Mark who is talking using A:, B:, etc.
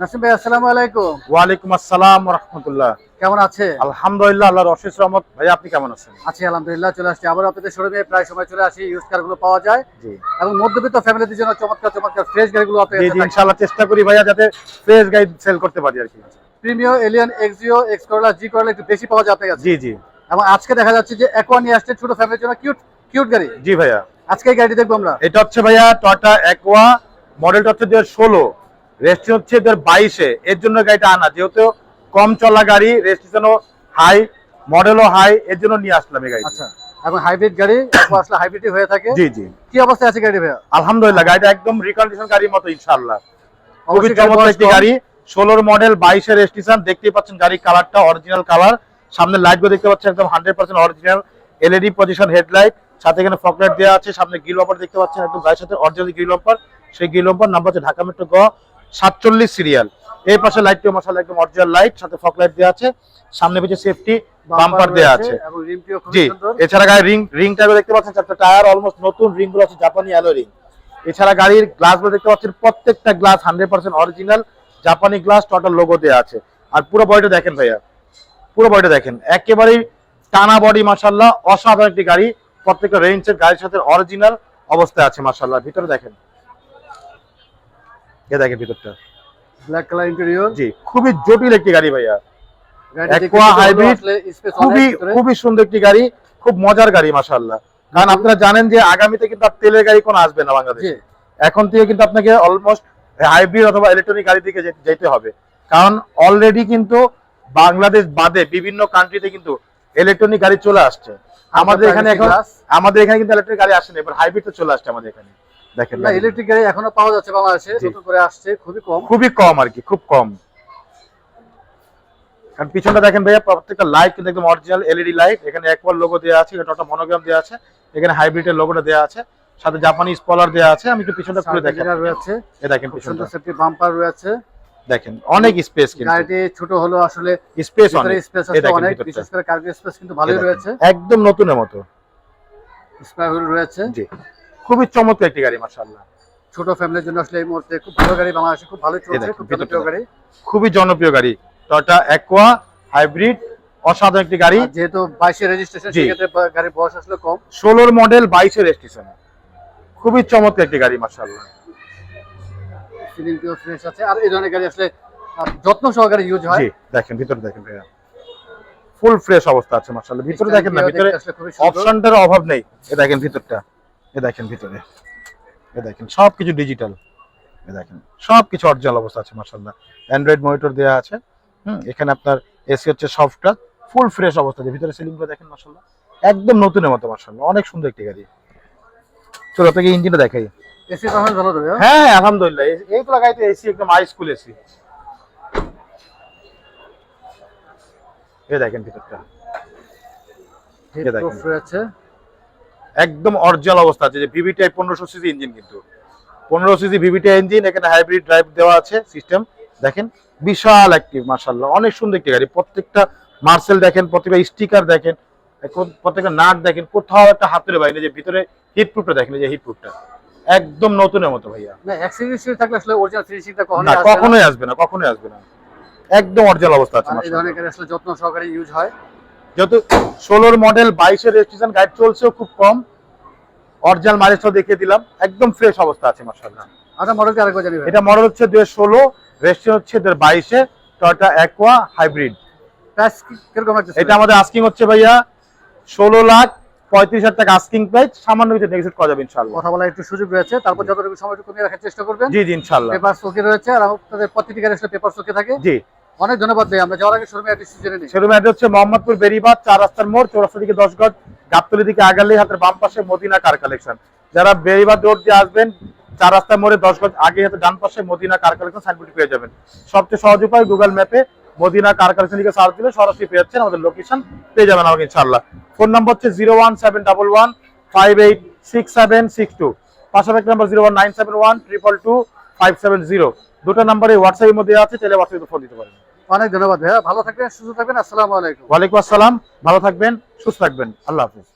A: নাসিম ভাই আসসালামু আলাইকুম।
B: ওয়ালাইকুম আসসালাম রহমতুল্লাহ
A: কেমন আছে?
B: আলহামদুলিল্লাহ আল্লাহর অশেষ রহমত। ভাই আপনি কেমন আছেন?
A: আছি আলহামদুলিল্লাহ চলে আসছি। আবার আপনাদের শোরুমে প্রায় সময় চলে আসি ইউজ কারগুলো পাওয়া যায়।
B: জি।
A: এবং মধ্যবিত্ত ফ্যামিলিদের জন্য চমৎকার চমৎকার ফ্রেশ গাড়িগুলো আপনাদের
B: জি ইনশাআল্লাহ চেষ্টা করি ভাইয়া যাতে ফ্রেশ গাইড সেল করতে পারি আর কি।
A: Premio alien Axio X Corolla জি করলা একটু বেশি পাওয়া যায় কাছে?
B: জি জি।
A: এবং আজকে দেখা যাচ্ছে যে একোয়া নিয়ে আসছে ছোট ফ্যামিলির জন্য কিউট কিউট গাড়ি।
B: জি ভাইয়া।
A: আজকে এই গাড়িটি দেখব আমরা।
B: এটা হচ্ছে ভাইয়া টয়টা অ্যাকোয়া মডেলটা হচ্ছে দু হাজার ষোলো। রেজিস্ট্রেশন হচ্ছে দু বাইশে। এর জন্য গাড়িটা আনা। যেহেতু কম চলা গাড়ি রেজিস্ট্রেশনও হাই মডেলও হাই এর জন্য নিয়ে আসলাম এই গাড়ি
A: আচ্ছা এবং হাইব্রিড গাড়ি আসলে হাইব্রিডই হয়ে থাকে।
B: জি জি।
A: কি অবস্থায় আছে গাড়ি ভাইয়া?
B: আলহামদুলিল্লাহ গাড়িটা একদম রিকন্ডিশন গাড়ির মতো ইনশাআল্লাহ। খুবই চমৎকার একটি গাড়ি। ষোলোর মডেল বাইশের রেজিস্ট্রেশন দেখতেই পাচ্ছেন গাড়ির কালারটা অরিজিনাল কালার সামনে লাইটগুলো দেখতে পাচ্ছেন একদম hundred percent original LED position headlight সাথে এখানে ফকলাইট দেওয়া আছে। সামনে গিল অপার দেখতে পাচ্ছেন একদম গাড়ির সাথে অরিজিনাল গিল অপার সেই গিল অপার নাম্বার হচ্ছে ঢাকা মেট্রো গ সাতচল্লিশ সিরিয়াল এই পাশে লাইটটিও মশালা একদম অরিজিনাল লাইট সাথে ফকলাইট দেওয়া আছে। সামনে পিছে সেফটি বাম্পার দেওয়া আছে। জি এছাড়া গাড়ির রিং রিং টাইপের দেখতে পাচ্ছেন চারটা টায়ার অলমোস্ট নতুন রিংগুলো আছে জাপানি অ্যালো রিং এছাড়া গাড়ির গ্লাসগুলো দেখতে পাচ্ছেন প্রত্যেকটা গ্লাস হান্ড্রেড পার্সেন্ট অরিজিনাল জাপানি গ্লাস টোটাল লোগো দেওয়া আছে। আর পুরো বডিটা দেখেন ভাইয়া পুরো বডিটা দেখেন। একেবারেই টানা বডি মাসাল্লাহ অসাধারণ একটি গাড়ি প্রত্যেকটা রেঞ্জের গাড়ির সাথে অরিজিনাল অবস্থায় আছে মাসাল্লাহ ভিতরে দেখেন। এ দেখেন ভিতরটা।
A: ব্ল্যাক কালার ইন্টেরিয়র
B: জি খুবই জটিল একটি গাড়ি ভাইয়া।
A: space
B: খুবই খুবই সুন্দর একটি গাড়ি খুব মজার গাড়ি মাশাআল্লাহ। কারণ আপনারা জানেন যে আগামীতে কিন্তু আর তেলের গাড়ি কোনো আসবে না বাংলাদেশে। এখন থেকে কিন্তু আপনাকে অলমোস্ট হাইব্রিড অথবা ইলেকট্রনিক গাড়ি দিকে যেতে হবে। কারণ অলরেডি কিন্তু বাংলাদেশ বাদে বিভিন্ন কান্ট্রিতে কিন্তু ইলেকট্রনিক গাড়ি চলে আসছে। আমাদের এখানে এখন আমাদের এখানে কিন্তু ইলেকট্রিক গাড়ি আসেনি এবার হাইব্রিড তো চলে আসছে আমাদের এখানে। দেখেন
A: না ইলেকট্রিক গাড়ি এখনও পাওয়া যাচ্ছে বাংলাদেশে। নতুন করে আসছে খুবই কম।
B: খুবই কম আর কি খুব কম। কারণ পিছনটা দেখেন ভাইয়া প্রত্যেকটা লাইট কিন্তু একদম অরিজিনাল এলইডি লাইট এখানে একবার লোগো দেওয়া আছে একটা মনোগ্রাম দেওয়া আছে এখানে হাইব্রিডের লোগোটা দেওয়া আছে সাথে জাপানি স্পলার দেওয়া আছে আমি একটু পিছনটা খুলে দেখেন
A: রয়েছে
B: এ দেখেন পিছনটা।
A: সেফটি বাম্পার রয়েছে।
B: দেখেন অনেক স্পেস কিন্তু।
A: গাড়িটি ছোট হলো আসলে
B: স্পেস অনেক।
A: স্পেস আছে অনেক বিশেষ করে কার্গো স্পেস কিন্তু ভালোই রয়েছে।
B: একদম নতুনের মতো।
A: হুইল রয়েছে।
B: জি। খুবই চমৎকার একটি গাড়ি মাশাআল্লাহ।
A: ছোট ফ্যামিলির জন্য আসলে এই মুহূর্তে খুব ভালো গাড়ি বাংলাদেশে খুব ভালো চলছে খুব জনপ্রিয় গাড়ি।
B: খুবই জনপ্রিয় গাড়ি। টয়োটা অ্যাকোয়া হাইব্রিড অসাধারণ একটি গাড়ি।
A: যেহেতু বাইশে রেজিস্ট্রেশন সেক্ষেত্রে গাড়ির বয়স আসলে কম।
B: ষোলোর মডেল বাইশের রেজিস্ট্রেশন খুবই চমৎকার একটি গাড়ি মাশাআল্লাহ।
A: সিলিংটিও ফ্রেশ আছে। আর এই ধরনের গাড়ি আসলে যত্ন সহকারে ইউজ হয়।
B: জি দেখেন ভিতরে দেখেন ভাইয়া। ফুল ফ্রেশ অবস্থা আছে মাশাআল্লাহ। ভিতরে দেখেন না ভিতরে। অপশনটার অভাব নেই। এ দেখেন ভিতরটা। এ দেখেন ভিতরে। এ দেখেন সবকিছু ডিজিটাল এ দেখেন সবকিছু অরিজিনাল অবস্থা আছে মাশাআল্লাহ। অ্যান্ড্রয়েড মনিটর দেওয়া আছে হুম এখানে আপনার এসি হচ্ছে সফটটা ফুল ফ্রেশ অবস্থা আছে। ভিতরে সিলিংগুলো দেখেন মাশাআল্লাহ। একদম নতুনের মতো মাশাআল্লাহ। অনেক সুন্দর একটি গাড়ি। চলো আপনাকে ইঞ্জিনটা দেখাই।
A: এসি পারফরমেন্স ভালো দেবে হ্যাঁ?
B: হ্যাঁ আলহামদুলিল্লাহ। এই- এইগুলো গাড়িতে এসি একদম হাই স্কুল এসি এ দেখেন ভিতরটা।
A: হিট
B: দেখেন। একদম অরিজিনাল অবস্থা আছে যে ভিভিটিআই পনেরোশো সিসি ইঞ্জিন কিন্তু। পনেরো সিসি ভিভিটিআই ইঞ্জিন এখানে হাইব্রিড ড্রাইভ দেওয়া আছে সিস্টেম দেখেন বিশাল একটি মার্শাল্লাহ অনেক সুন্দর একটি গাড়ি। প্রত্যেকটা মার্সেল দেখেন প্রত্যেকটা স্টিকার দেখেন এখন প্রত্যেকটা নাট দেখেন কোথাও একটা হাতের বাইরে যে ভিতরে হিট প্রুফটা দেখেন যে হিট প্রুফটা একদম নতুনের মতো ভাইয়া।
A: না কখনোই আসবে না।
B: কখনোই আসবে না কখনোই আসবে না। একদম অরিজিনাল অবস্থা আছে
A: এই ধরনের আসলে যত্ন সহকারে ইউজ হয়।
B: যেহেতু ষোলোর মডেল বাইশের রেজিস্ট্রেশন গাইড চলছেও খুব কম। অরিজিনাল মাইলেজটাও দেখিয়ে দিলাম। একদম ফ্রেশ অবস্থা আছে মার্শাল্লাহ
A: আচ্ছা মডেলটা আরেকবার জানি
B: এটা মডেল হচ্ছে দুই ষোলো রেজিস্ট্রেশন হচ্ছে টয়টা অ্যাকোয়া হাইব্রিড
A: প্রাইস কীরকম
B: এটা আমাদের আস্কিং হচ্ছে ভাইয়া ষোলো লাখ পঁয়ত্রিশ হাজার টাকা আস্কিং প্রাইস সামান্য কিছু নেগোসিয়েট করা যাবে ইনশাল্লাহ
A: কথা বলার একটু সুযোগ রয়েছে তারপর যতটুকু সময়টুকু কমিয়ে রাখার চেষ্টা করবেন।
B: জি জি ইনশাল্লাহ
A: পেপার ওকে রয়েছে আর আপনাদের প্রতিটি গাড়ি পেপার ওকে থাকে।
B: জি।
A: অনেক ধন্যবাদ ভাই, আমরা যাওয়ার আগে অ্যাড্রেস জেনে নিই।
B: অ্যাড্রেস হচ্ছে মোহাম্মদপুর বেরিবাদ, চার রাস্তার মোড়, চৌরাস্তা দিকে দশ গাবতলি দিকে হাতের বাম পাশে মদিনা কার কালেকশন যারা বেরিবাদ রোড দিয়ে আসবেন, চার রাস্তার মোড়ে দশ আগে হাতে ডান পাশে মদিনা কার কালেকশন সাইনবোর্ড পেয়ে যাবেন। সবচেয়ে সহজ উপায় গুগল ম্যাপে মদিনা কার কালেকশন দিকে সার্চ দিলে সরাসরি পেয়ে যাচ্ছেন, আমাদের লোকেশন পেয়ে যাবেন আমাকে ইনশাল্লাহ ফোন নাম্বার হচ্ছে zero one seven double one five eight six seven six two পাশাপাশি number zero one nine seven one triple two five seven zero দুটো নাম্বারে হোয়াটসঅ্যাপের মধ্যে আছে তাহলে হোয়াটসঅ্যাপে ফোন দিতে পারেন।
A: অনেক ধন্যবাদ ভাইয়া। ভালো থাকবেন সুস্থ থাকবেন। আসসালামু আলাইকুম।
B: ওয়ালাইকুম আসসালাম। ভালো থাকবেন সুস্থ থাকবেন। আল্লাহ হাফিজ।